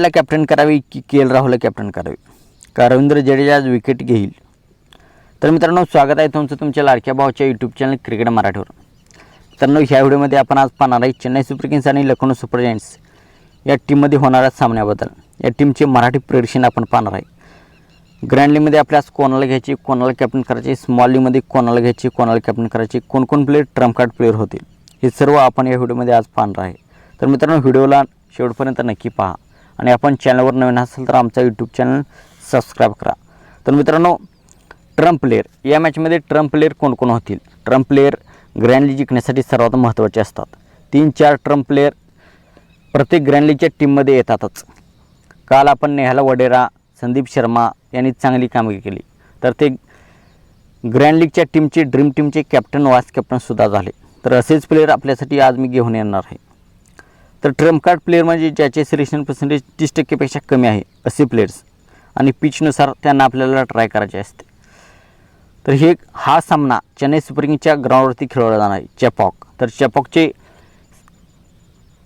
ला कॅप्टन करावी की के एल राहुलला कॅप्टन करावी? का रवींद्र जडेजा आज विकेट घेईल? तर मित्रांनो स्वागत आहे तुमचं तुमच्या लाडक्या भावाच्या यूट्यूब चॅनल क्रिकेट मराठीवर. मित्रांनो ह्या व्हिडिओमध्ये आपण आज पाहणार आहे चेन्नई सुपर किंग्स आणि लखनौ सुपर जायंट्स या टीममध्ये होणाऱ्या सामन्याबद्दल. या टीमचे मराठी प्रेडिक्शन आपण पाहणार आहे. ग्रँड लीगमध्ये आपल्यास कोणाला घ्यायची कोणाला कॅप्टन करायचे स्मॉल लीगमध्ये कोणाला घ्यायची कोणाला कॅप्टन करायची कोण कोण प्लेयर ट्रम्प कार्ड प्लेयर होतील हे सर्व आपण या व्हिडिओमध्ये आज पाहणार आहे. तर मित्रांनो व्हिडिओला शेवटपर्यंत नक्की पहा. आणि आपण चॅनलवर नवीन असाल तर आमचा यूट्यूब चॅनल सबस्क्राईब करा. तर मित्रांनो ट्रम्प प्लेयर या मॅचमध्ये ट्रम्प प्लेयर कोण कोण होतील? ट्रम्प प्लेयर ग्रँड लीग जिंकण्यासाठी सर्वात महत्त्वाचे असतात. तीन चार ट्रम्प प्लेयर प्रत्येक ग्रँड लीगच्या टीममध्ये येतातच. काल आपण नेहाला वडेरा संदीप शर्मा यांनी चांगली कामगिरी केली. तर ते ग्रँड लीगच्या टीमचे ड्रीम टीमचे कॅप्टन वाईस कॅप्टनसुद्धा झाले. तर असेच प्लेयर आपल्यासाठी आज मी घेऊन येणार आहे. तर ट्रम्प कार्ड प्लेयर म्हणजे ज्याचे सिलेक्शन पर्सेंटेज तीस टक्केपेक्षा कमी आहे असे प्लेयर्स आणि पिचनुसार त्यांना आपल्याला ट्राय करायचे असते. तर हे हा सामना चेन्नई सुपर किंगच्या ग्राउंडवरती खेळवला जाणार आहे चॅपॉक तर चॅपॉकचे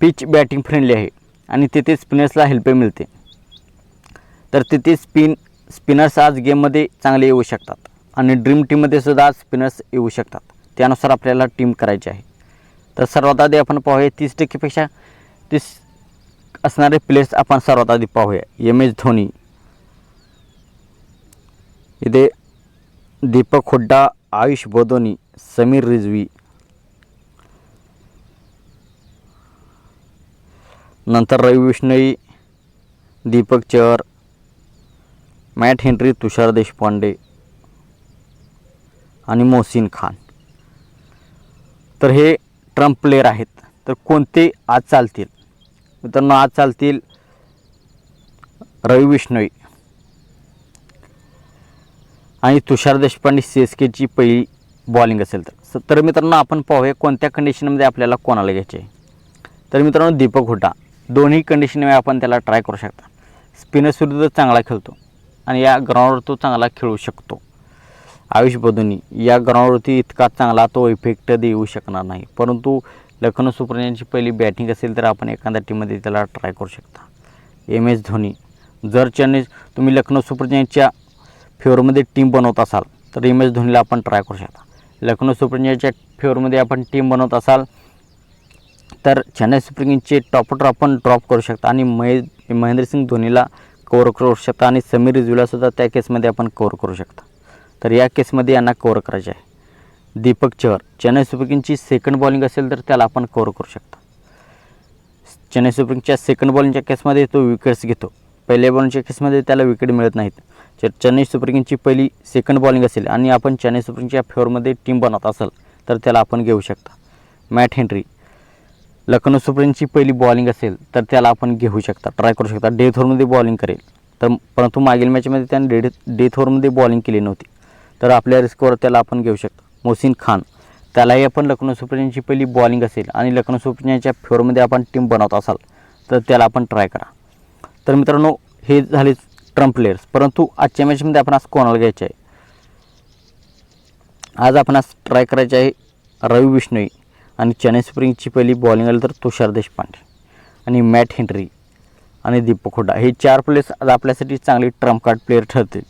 पिच बॅटिंग फ्रेंडली आहे आणि तिथे स्पिनर्सला हेल्प मिळते. तर तिथे स्पिन स्पिनर्स आज गेममध्ये चांगले येऊ शकतात आणि ड्रीम टीममध्ये सुद्धा आज स्पिनर्स येऊ शकतात. त्यानुसार आपल्याला टीम करायची आहे. तर सर्वात आधी आपण पाहूया तीस टक्केपेक्षा तीस असणारे प्लेयर्स आपण सर्वात आधी पाहूया. M S Dhoni. इथे दीपक हुड्डा आयुष बोदोनी समीर रिजवी. नंतर रवी विष्णई दीपक चहर मॅट हेनरी तुषार देशपांडे आणि मोहसिन खान. तर हे ट्रम्प प्लेयर आहेत. तर कोणते आज चालतील? मित्रांनो आज चालतील रवी विष्णोई आणि तुषार देशपांडे सी एस केची पहिली बॉलिंग असेल तर. तर मित्रांनो आपण पाहूया कोणत्या कंडिशनमध्ये आपल्याला कोणाला घ्यायचे. आहे. तर मित्रांनो दीपक हुडा दोन्ही कंडिशनमध्ये आपण त्याला ट्राय करू शकता. स्पिनरसुद्धा चांगला खेळतो आणि या ग्राउंडवर तो चांगला खेळू शकतो. आयुष बदुनी या ग्राउंडवरती इतका चांगला तो इफेक्ट देऊ शकणार नाही. परंतु लखनौ सुपर जायंटची पहिली बॅटिंग असेल तर आपण एखाद्या टीममध्ये त्याला ट्राय करू शकता. एम एस धोनी जर चेन्नई तुम्ही लखनौ सुपर जायंटच्या फेवरमध्ये टीम बनवत असाल तर एम एस धोनीला आपण ट्राय करू शकता. लखनौ सुपर जायंटच्या फेवरमध्ये आपण टीम बनवत असाल तर चेन्नई सुपर किंग्सचे टॉपटर आपण ड्रॉप करू शकता आणि महे महेंद्रसिंग धोनीला कवर करू शकता आणि समीर रिजूलासुद्धा त्या केसमध्ये आपण कवर करू शकता. तर या केसमध्ये यांना कवर करायचे आहे. दीपक चहर. चेन्नई सुपर किंगची सेकंड बॉलिंग असेल तर त्याला आपण कवर करू शकता. चेन्नई सुपर किंगच्या सेकंड बॉलिंगच्या केसमध्ये तो विकेट्स घेतो. पहिल्या बॉलिंगच्या केसमध्ये त्याला विकेट मिळत नाहीत. जर चेन्नई सुपर किंगची पहिली सेकंड बॉलिंग असेल आणि आपण चेन्नई सुपर किंगच्या फेवरमध्ये टीम बनवत असाल तर त्याला आपण घेऊ शकता. Matt Henry. लखनौ सुपर किंगची पहिली बॉलिंग असेल तर त्याला आपण घेऊ शकता. ट्राय करू शकता. डेथ ओव्हरमध्ये बॉलिंग करेल. तर परंतु मागील मॅचमध्ये त्याने डेथ डेथ ओव्हरमध्ये बॉलिंग केली नव्हती. तर आपल्या रिस्कवर त्याला आपण घेऊ शकतो. मोहसिन खान. त्यालाही आपण लखनौ सुपर पहिली बॉलिंग असेल आणि लखनौ सुपर किंग्सच्या फेवरमध्ये आपण टीम बनवत असाल तर त्याला आपण ट्राय करा. तर मित्रांनो हे झाले ट्रम्प प्लेयर्स परंतु आजच्या मॅचमध्ये आपण आज कोणाला घ्यायचे आहे? आज आपण आज ट्राय करायचे आहे रवी विष्णोई आणि चेन्नई सुपर किंगची पहिली बॉलिंग आली तर तुषार देशपांडे आणि मॅट हेनरी आणि दीपक हुड्डा. हे चार प्लेयर्स आज आपल्यासाठी चांगले ट्रम्प कार्ड प्लेयर ठरतील.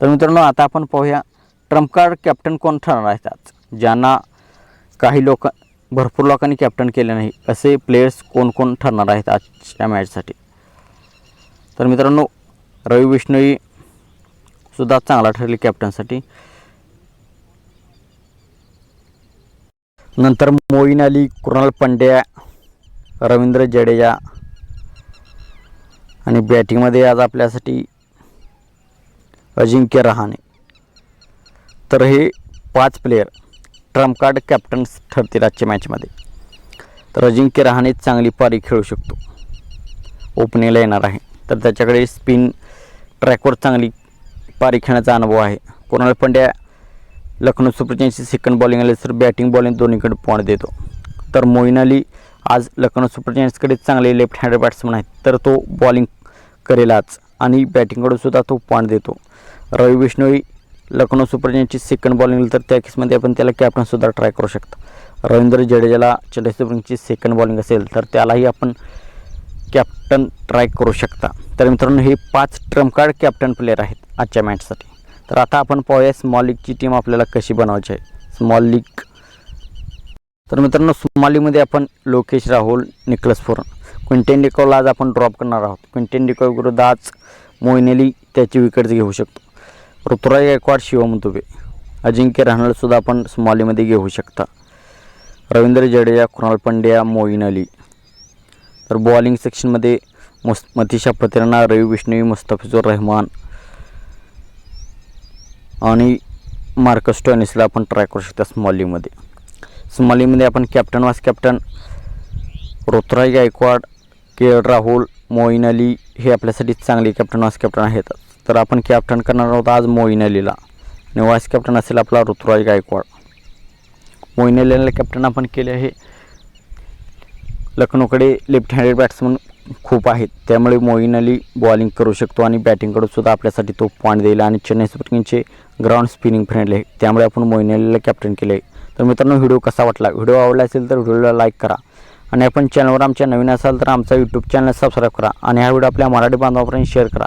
तर मित्रांनो आता आपण पाहूया ट्रम्प कार्ड कॅप्टन कोण ठरणार आहेत आज ज्यांना काही लोक भरपूर लोकांनी कॅप्टन केले नाही असे प्लेयर्स कोण कोण ठरणार आहेत आजच्या मॅचसाठी तर मित्रांनो रवी विष्णोई सुद्धा चांगला ठरले कॅप्टनसाठी नंतर मोईन अली कृणाल पंड्या रवींद्र जडेजा आणि बॅटिंगमध्ये आज आपल्यासाठी अजिंक्य रहाणे. तर हे पाच प्लेयर ट्रम्प कार्ड कॅप्टन्स ठरतील आजच्या मॅचमध्ये तर अजिंक्य रहाणे चांगली पारी खेळू शकतो. ओपनिंगला येणार आहे. तर त्याच्याकडे स्पिन ट्रॅकवर चांगली पारी खेळण्याचा अनुभव आहे. कोणाल पंड्या लखनौ सुपर किंग्सची सेकंड बॉलिंग आली तर बॅटिंग बॉलिंग दोन्हीकडे पॉईंट देतो. तर मोईन अली आज लखनौ सुपर किंग्सकडे चांगले लेफ्ट हँडेड बॅट्समन आहेत. तर तो बॉलिंग करेल आज आणि बॅटिंगकडूनसुद्धा तो पॉईंट देतो. रवी विष्णोई लखनौ सुपर किंग्सची सेकंड बॉलिंग तर त्या केसमध्ये आपण त्याला कॅप्टनसुद्धा ट्राय करू शकतो. रवींद्र जडेजाला चेन्नई सुपर किंग्सची सेकंड बॉलिंग असेल तर त्यालाही आपण कॅप्टन ट्राय करू शकता. तर मित्रांनो हे पाच ट्रम्प कार्ड कॅप्टन प्लेअर आहेत आजच्या मॅचसाठी तर आता आपण पाहूया स्मॉल लीगची टीम आपल्याला कशी बनवायची आहे. स्मॉल लीग तर मित्रांनो स्मॉल लीगमध्ये आपण लोकेश राहुल निकलस फोरन क्विंटेन डिकोला आज आपण ड्रॉप करणार आहोत. क्विंटेन डिको विरुद्ध आज मोईन अली त्याची विकेट्स घेऊ शकतो. ऋतुराज गायकवाड शिवम दुबे अजिंक्य रहाणेसुद्धा आपण स्मॉलीमध्ये घेऊ शकता. रवींद्र जडेजा कृणाल पंड्या मोईन अली. तर बॉलिंग सेक्शनमध्ये मुस् मतिशा पत्रेना रवी विष्णवी मुस्ताफिजुर रहमान आणि मार्कस टॉनिसला आपण ट्राय करू शकता स्मॉलीमध्ये. स्मॉलीमध्ये आपण captain vice captain Ruturaj Gaikwad K. L Rahul Moeen Ali हे आपल्यासाठी चांगले कॅप्टन वास कॅप्टन आहेत. तर आपण कॅप्टन करणार आहोत आज मोईन अलीला आणि वाईस कॅप्टन असेल आपला ऋतुराज गायकवाड. मोईन अलीला कॅप्टन आपण केले आहे. लखनौकडे लेफ्ट हँडेड बॅट्समन खूप आहेत. त्यामुळे मोईन अली बॉलिंग करू शकतो आणि बॅटिंगकडून सुद्धा आपल्यासाठी तो पॉईंट देईल आणि चेन्नई सुपर किंगचे ग्राउंड स्पिनिंग फ्रेंडली आहे. त्यामुळे आपण मोईन अलीला कॅप्टन केले आहे. तर मित्रांनो व्हिडिओ कसा वाटला? व्हिडिओ आवडला असेल तर व्हिडिओला लाईक करा. आणि आपण चॅनलवर आमच्या नवीन असाल तर आमचा यूट्यूब चॅनल सबस्क्राईब करा. आणि हा व्हिडिओ आपल्या मराठी बांधवापर्यंत शेअर करा.